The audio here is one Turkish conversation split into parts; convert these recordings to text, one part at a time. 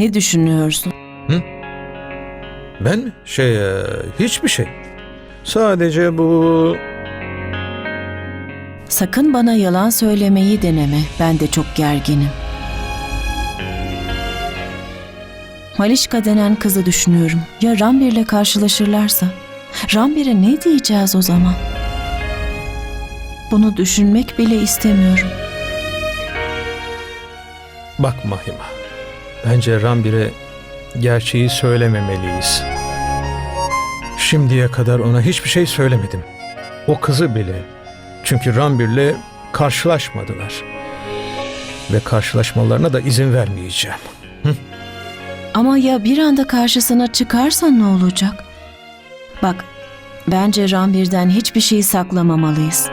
Ne düşünüyorsun? Ben mi? Şey, e, hiçbir şey. Sadece bu... Sakın bana yalan söylemeyi deneme. Ben de çok gerginim. Malişka denen kızı düşünüyorum. Ya Rambir'le karşılaşırlarsa? Rambir'e ne diyeceğiz o zaman? Bunu düşünmek bile istemiyorum. Bak Mahima. Bence Rambir'e gerçeği söylememeliyiz. Şimdiye kadar ona hiçbir şey söylemedim. O kızı bile. Çünkü Rambir'le karşılaşmadılar. Ve karşılaşmalarına da izin vermeyeceğim. Ama ya bir anda karşısına çıkarsa ne olacak? Bak, bence Rambir'den hiçbir şeyi saklamamalıyız.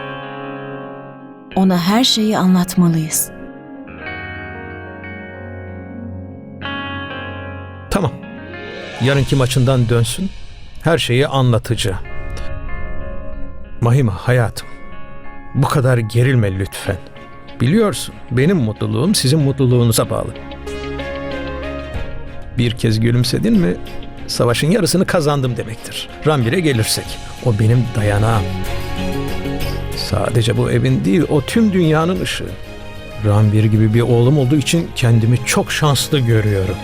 Ona her şeyi anlatmalıyız. Yarınki maçından dönsün. Her şeyi anlatacağım. Mahima hayatım. Bu kadar gerilme lütfen. Biliyorsun benim mutluluğum sizin mutluluğunuza bağlı. Bir kez gülümsedin mi savaşın yarısını kazandım demektir. Rambir'e gelirsek o benim dayanağım. Sadece bu evin değil o tüm dünyanın ışığı. Rambir gibi bir oğlum olduğu için kendimi çok şanslı görüyorum.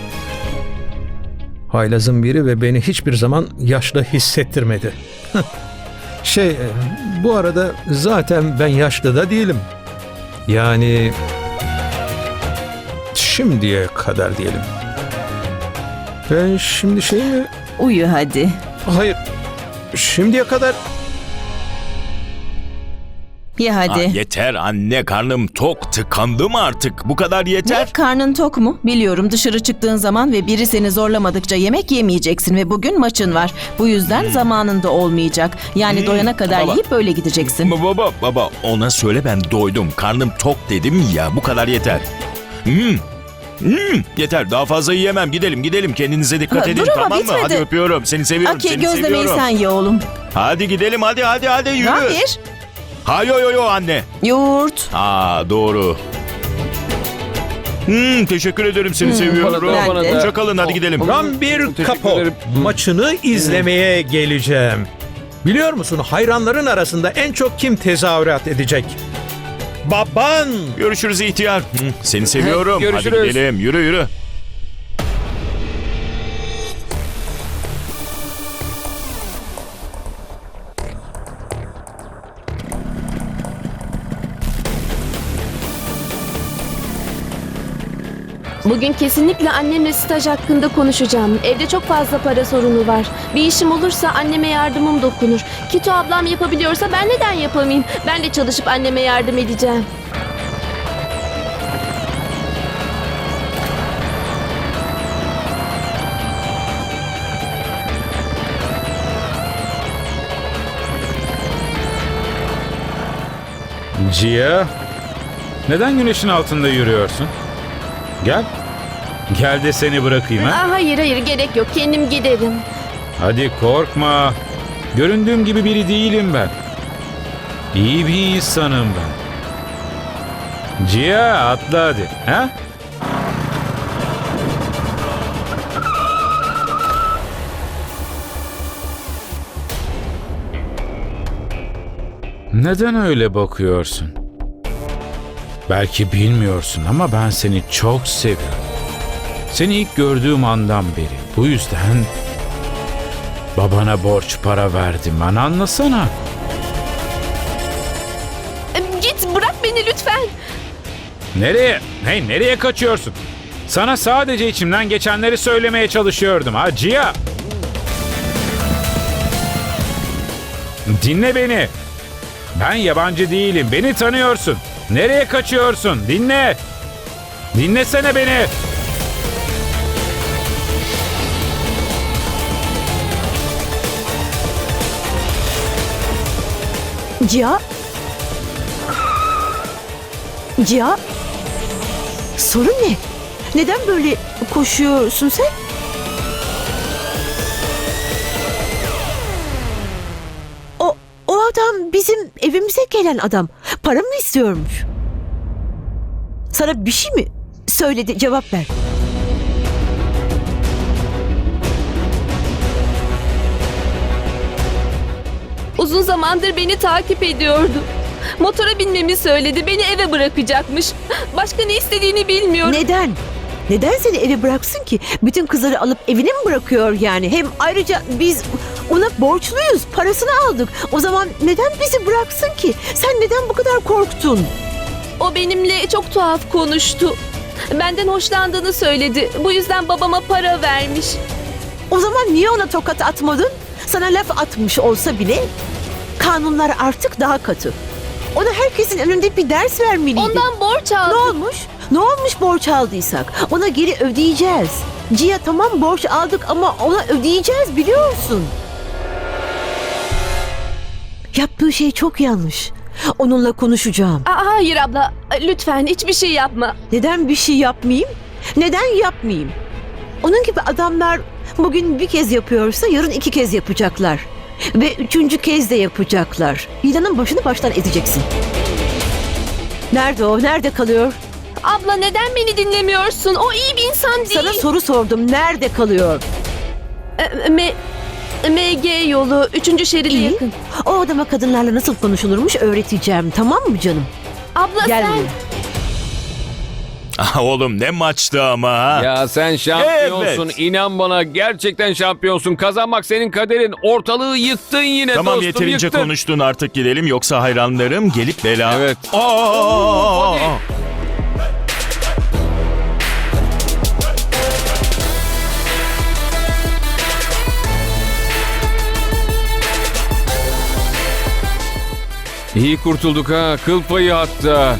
Haylazın biri ve beni hiçbir zaman yaşlı hissettirmedi. şey, e, bu arada zaten ben yaşlı da değilim. Yani şimdiye kadar diyelim. Ben şimdi şey mi? Uyu hadi. Hayır. Şimdiye kadar Ye hadi. Aa, yeter anne karnım tok tıkandım artık. Bu kadar Ne? yeter. Karnın tok mu? Biliyorum dışarı çıktığın zaman ve biri seni zorlamadıkça yemek yemeyeceksin ve bugün maçın var. Bu yüzden zamanında olmayacak. Yani Hmm, doyana kadar baba. yiyip böyle gideceksin. Ba- Baba baba ona söyle ben doydum. Karnım tok dedim ya bu kadar yeter. Hmm. Hmm, yeter daha fazla yiyemem gidelim gidelim kendinize dikkat Ha, edin dur ama tamam mı? bitmedi. Hadi öpüyorum seni seviyorum Okey seni gözlemeyi seviyorum. sen ye oğlum. Hadi gidelim hadi hadi hadi yürü. Rambir. Ha yo yo yo anne. Yoğurt. Aa doğru. Hmm, teşekkür ederim seni seviyorum. bana da, bana da. Hoşça kalın hadi gidelim. Rambir Teşekkür Kapo ederim. maçını izlemeye geleceğim. Biliyor musun hayranların arasında en çok kim tezahürat edecek? Baban. Görüşürüz ihtiyar. Seni seviyorum. Hadi görüşürüz. gidelim yürü yürü. Bugün kesinlikle annemle staj hakkında konuşacağım. Evde çok fazla para sorunu var. Bir işim olursa anneme yardımım dokunur. Kito ablam yapabiliyorsa ben neden yapamayayım? Ben de çalışıp anneme yardım edeceğim. Cia, neden güneşin altında yürüyorsun? Gel. Gel de seni bırakayım ha. Aa, hayır hayır gerek yok. Kendim giderim. Hadi korkma. Göründüğüm gibi biri değilim ben. İyi bir insanım ben. Cia atla hadi. Ha? Neden öyle bakıyorsun? Belki bilmiyorsun ama ben seni çok seviyorum. Seni ilk gördüğüm andan beri. Bu yüzden babana borç para verdim. Bana anlasana. Git bırak beni lütfen. Nereye? Hey nereye kaçıyorsun? Sana sadece içimden geçenleri söylemeye çalışıyordum ha Cia. Dinle beni. Ben yabancı değilim. Beni tanıyorsun. Nereye kaçıyorsun? Dinle. Dinlesene beni. Cia? Cia? Sorun ne? Neden böyle koşuyorsun sen? O, o adam bizim evimize gelen adam. Para mı istiyormuş? Sana bir şey mi söyledi? Cevap ver. Uzun zamandır beni takip ediyordu. Motora binmemi söyledi. Beni eve bırakacakmış. Başka ne istediğini bilmiyorum. Neden? Neden seni eve bıraksın ki? Bütün kızları alıp evine mi bırakıyor yani? Hem ayrıca biz ona borçluyuz. Parasını aldık. O zaman neden bizi bıraksın ki? Sen neden bu kadar korktun? O benimle çok tuhaf konuştu. Benden hoşlandığını söyledi. Bu yüzden babama para vermiş. O zaman niye ona tokat atmadın? Sana laf atmış olsa bile kanunlar artık daha katı. Ona herkesin önünde bir ders vermeliydin. Ondan borç Ne aldım. olmuş? Ne olmuş borç aldıysak? Ona geri ödeyeceğiz. Cia tamam borç aldık ama ona ödeyeceğiz biliyorsun. Yaptığı şey çok yanlış. Onunla konuşacağım. Aa, hayır abla. Lütfen hiçbir şey yapma. Neden bir şey yapmayayım? Neden yapmayayım? Onun gibi adamlar bugün bir kez yapıyorsa yarın iki kez yapacaklar. Ve üçüncü kez de yapacaklar. Hidanın başını baştan ezeceksin. Nerede o? Nerede kalıyor? Abla neden beni dinlemiyorsun? O iyi bir insan değil. Sana soru sordum. Nerede kalıyor? E, M MG yolu 3. şeride İyi. yakın. O adama kadınlarla nasıl konuşulurmuş öğreteceğim. Tamam mı canım? Abla Gel sen buraya. Ah, Oğlum ne maçtı ama ha. Ya sen şampiyonsun. Evet. İnan bana gerçekten şampiyonsun. Kazanmak senin kaderin. Ortalığı yıktın yine Tamam dostum yeterince yıktın. konuştun artık gidelim yoksa hayranlarım gelip bela. Evet. Aa! İyi kurtulduk ha. Kıl payı hatta.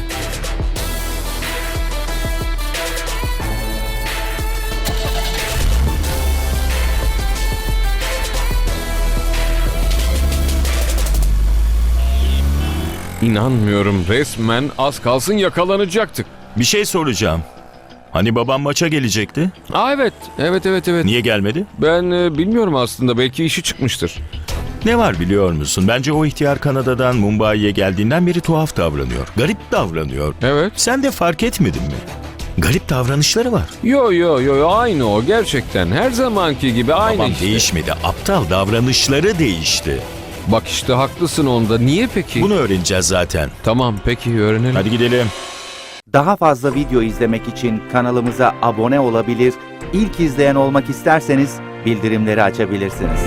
İnanmıyorum. Resmen az kalsın yakalanacaktık. Bir şey soracağım. Hani babam maça gelecekti? Aa evet. Evet evet evet. Niye gelmedi? Ben e, bilmiyorum aslında. Belki işi çıkmıştır. Ne var biliyor musun? Bence o ihtiyar Kanada'dan Mumbai'ye geldiğinden beri tuhaf davranıyor. Garip davranıyor. Evet. Sen de fark etmedin mi? Garip davranışları var. Yo yo yo yo, aynı o gerçekten. Her zamanki gibi aynı Babam işte. değişmedi. Aptal davranışları değişti. Bak işte haklısın onda. Niye peki? Bunu öğreneceğiz zaten. Tamam peki öğrenelim. Hadi gidelim. Daha fazla video izlemek için kanalımıza abone olabilir, ilk izleyen olmak isterseniz bildirimleri açabilirsiniz.